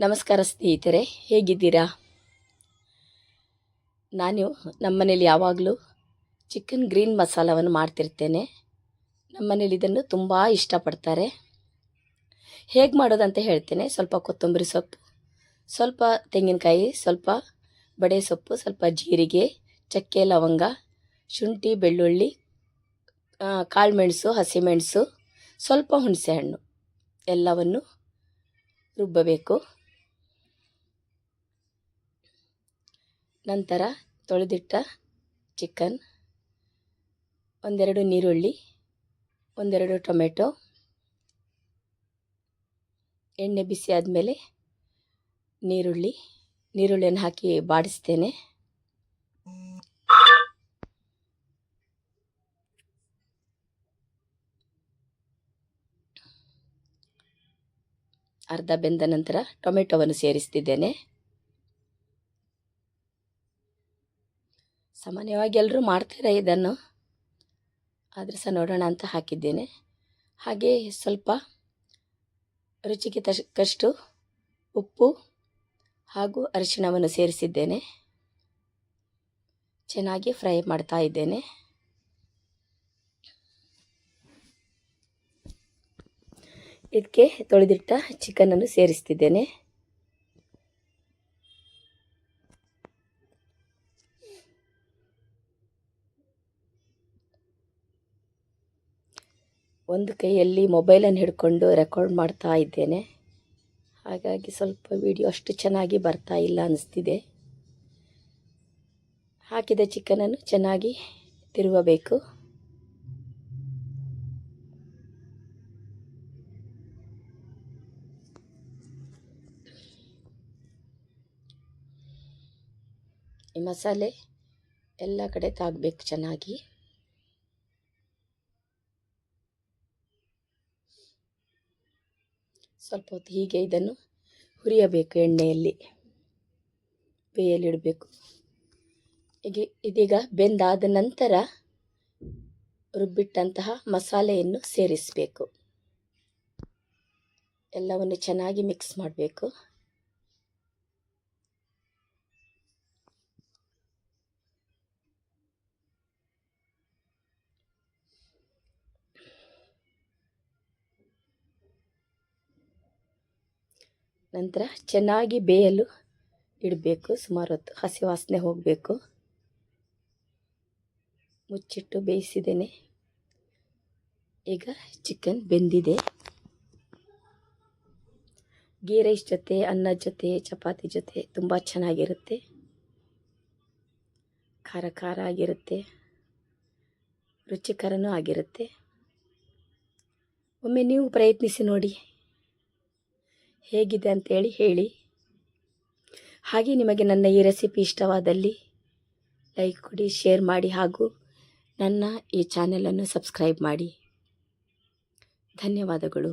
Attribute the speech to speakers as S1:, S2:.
S1: ನಮಸ್ಕಾರ ಸ್ನೇಹಿತರೆ, ಹೇಗಿದ್ದೀರಾ? ನಾನು ನಮ್ಮನೇಲಿ ಯಾವಾಗಲೂ ಚಿಕನ್ ಗ್ರೀನ್ ಮಸಾಲವನ್ನು ಮಾಡ್ತಿರ್ತೇನೆ. ನಮ್ಮನೇಲಿ ಇದನ್ನು ತುಂಬ ಇಷ್ಟಪಡ್ತಾರೆ. ಹೇಗೆ ಮಾಡೋದಂತ ಹೇಳ್ತೇನೆ. ಸ್ವಲ್ಪ ಕೊತ್ತಂಬರಿ ಸೊಪ್ಪು, ಸ್ವಲ್ಪ ತೆಂಗಿನಕಾಯಿ, ಸ್ವಲ್ಪ ಬಡೆ ಸೊಪ್ಪು, ಸ್ವಲ್ಪ ಜೀರಿಗೆ, ಚಕ್ಕೆ ಲವಂಗ, ಶುಂಠಿ, ಬೆಳ್ಳುಳ್ಳಿ ಕಾಳುಮೆಣಸು, ಹಸಿಮೆಣಸು, ಸ್ವಲ್ಪ ಹುಣಸೆಹಣ್ಣು ಎಲ್ಲವನ್ನು ರುಬ್ಬಬೇಕು. ನಂತರ ತೊಳೆದಿಟ್ಟ ಚಿಕನ್ ಒಂದೆರಡು ನೀರುಳ್ಳಿ, ಒಂದೆರಡು ಟೊಮೆಟೊ, ಎಣ್ಣೆ ಬಿಸಿ ಆದಮೇಲೆ ನೀರುಳ್ಳಿ, ನೀರುಳ್ಳಿಯನ್ನು ಹಾಕಿ ಬಾಡಿಸ್ತೇನೆ. ಅರ್ಧ ಬೆಂದ ನಂತರ ಟೊಮೆಟೊವನ್ನು ಸೇರಿಸ್ತಿದ್ದೇನೆ. ಸಾಮಾನ್ಯವಾಗಿ ಎಲ್ಲರೂ ಮಾಡ್ತಾರೆ ಇದನ್ನು? ಆದರೆ ಸಹ ನೋಡೋಣ ಅಂತ ಹಾಕಿದ್ದೇನೆ. ಹಾಗೆ ಸ್ವಲ್ಪ ರುಚಿಗೆ ತಕ್ಕಷ್ಟು ಉಪ್ಪು ಹಾಗೂ ಅರಿಶಿಣವನ್ನು ಸೇರಿಸಿದ್ದೇನೆ. ಚೆನ್ನಾಗಿ ಫ್ರೈ ಮಾಡ್ತಾ ಇದ್ದೇನೆ. ಇದಕ್ಕೆ ತೊಳೆದಿಟ್ಟ ಚಿಕನನ್ನು ಸೇರಿಸ್ತಿದ್ದೇನೆ. ಒಂದು ಕೈಯಲ್ಲಿ ಮೊಬೈಲನ್ನು ಹಿಡ್ಕೊಂಡು ರೆಕಾರ್ಡ್ ಮಾಡ್ತಾ ಇದ್ದೇನೆ. ಹಾಗಾಗಿ ಸ್ವಲ್ಪ ವಿಡಿಯೋ ಅಷ್ಟು ಚೆನ್ನಾಗಿ ಬರ್ತಾ ಇಲ್ಲ ಅನ್ನಿಸ್ತಿದೆ ಹಾಕಿದ ಚಿಕನನ್ನು ಚೆನ್ನಾಗಿ ತಿರುವಬೇಕು. ಈ ಮಸಾಲೆ ಎಲ್ಲ ಕಡೆ ತಾಗಬೇಕು ಚೆನ್ನಾಗಿ. ಸ್ವಲ್ಪ ಹೊತ್ತು ಹೀಗೆ ಇದನ್ನು ಹುರಿಯಬೇಕು ಎಣ್ಣೆಯಲ್ಲಿ. ಬೇಯಲಿಡಬೇಕು. ಹೀಗೆ ಇದೀಗ ಬೆಂದಾದ ನಂತರ ರುಬ್ಬಿಟ್ಟಂತಹ ಮಸಾಲೆಯನ್ನು ಸೇರಿಸಬೇಕು. ಎಲ್ಲವನ್ನು ಚೆನ್ನಾಗಿ ಮಿಕ್ಸ್ ಮಾಡಬೇಕು. ನಂತರ ಚೆನ್ನಾಗಿ ಬೇಯಲು ಇಡಬೇಕು. ಸುಮಾರು ಹೊತ್ತು ಹಸಿ ವಾಸನೆ ಹೋಗಬೇಕು. ಮುಚ್ಚಿಟ್ಟು ಬೇಯಿಸಿದ್ದೇನೆ. ಈಗ ಚಿಕನ್ ಬೆಂದಿದೆ. ಗೀ ರೈಸ್ ಜೊತೆ, ಅನ್ನ ಜೊತೆ, ಚಪಾತಿ ಜೊತೆ ತುಂಬ ಚೆನ್ನಾಗಿರುತ್ತೆ. ಖಾರ ಖಾರ ಆಗಿರುತ್ತೆ. ರುಚಿಕರನೂ ಆಗಿರುತ್ತೆ. ಒಮ್ಮೆ ನೀವು ಪ್ರಯತ್ನಿಸಿ ನೋಡಿ. ಹೇಗಿದೆ ಅಂತೇಳಿ ಹೇಳಿ. ಹಾಗೆ ನಿಮಗೆ ನನ್ನ ಈ ರೆಸಿಪಿ ಇಷ್ಟವಾದಲ್ಲಿ ಲೈಕ್ ಕೊಡಿ, ಶೇರ್ ಮಾಡಿ ಹಾಗೂ ನನ್ನ ಈ ಚಾನೆಲನ್ನು ಸಬ್ಸ್ಕ್ರೈಬ್ ಮಾಡಿ. ಧನ್ಯವಾದಗಳು.